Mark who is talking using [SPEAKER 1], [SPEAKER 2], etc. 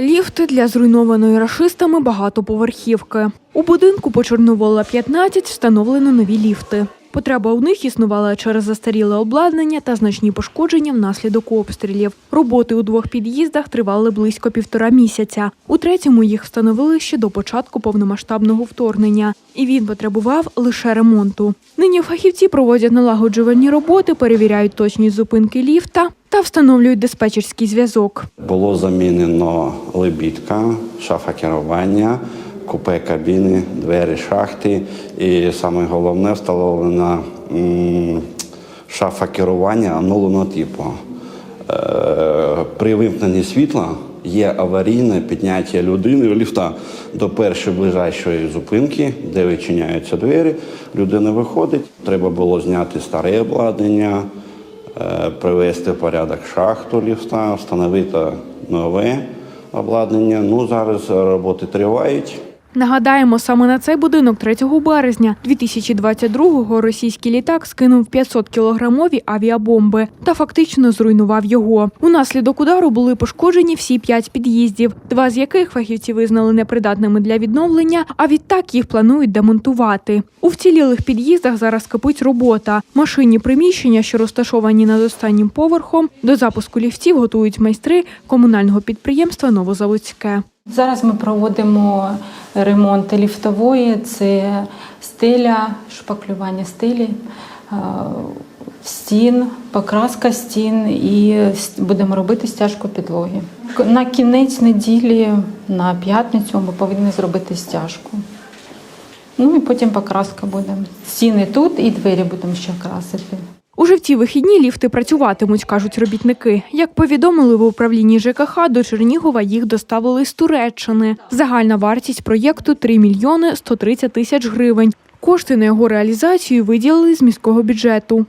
[SPEAKER 1] Ліфти для зруйнованої рашистами багатоповерхівки. У будинку по Чорновола 15 встановлено нові ліфти. Потреба у них існувала через застаріле обладнання та значні пошкодження внаслідок обстрілів. Роботи у двох під'їздах тривали близько півтора місяця. У третьому їх встановили ще до початку повномасштабного вторгнення, і він потребував лише ремонту. Нині фахівці проводять налагоджувальні роботи, перевіряють точність зупинки ліфта та встановлюють диспетчерський зв'язок.
[SPEAKER 2] Було замінено лебідка, шафа керування, купе кабіни, двері шахти. І саме головне встановлена шафа керування оновленого типу. Е, При вимкненні світла є аварійне підняття людини в ліфта до першої ближайшої зупинки, де відчиняються двері. Людина виходить. Треба було зняти старе обладнання, привести в порядок шахту ліфта, встановити нове обладнання. Ну зараз роботи тривають.
[SPEAKER 1] Нагадаємо, саме на цей будинок 3 березня 2022-го російський літак скинув 500 кілограмові авіабомби та фактично зруйнував його. Унаслідок удару були пошкоджені всі п'ять під'їздів, два з яких фахівці визнали непридатними для відновлення, а відтак їх планують демонтувати. У вцілілих під'їздах зараз кипить робота. Машинні приміщення, що розташовані над останнім поверхом, до запуску ліфтів готують майстри комунального підприємства Новозаводське.
[SPEAKER 3] Зараз ми проводимо ремонт ліфтової, це стеля, шпаклювання стелі, е, стін, покраска стін і будемо робити стяжку підлоги. На кінець неділі, на п'ятницю ми повинні зробити стяжку. Ну і потім покраска буде. Стіни тут і двері будемо ще красити.
[SPEAKER 1] Уже в ці вихідні ліфти працюватимуть, кажуть робітники. Як повідомили в управлінні ЖКХ, до Чернігова їх доставили з Туреччини. Загальна вартість проєкту 3 мільйони 130 тисяч гривень. Кошти на його реалізацію виділили з міського бюджету.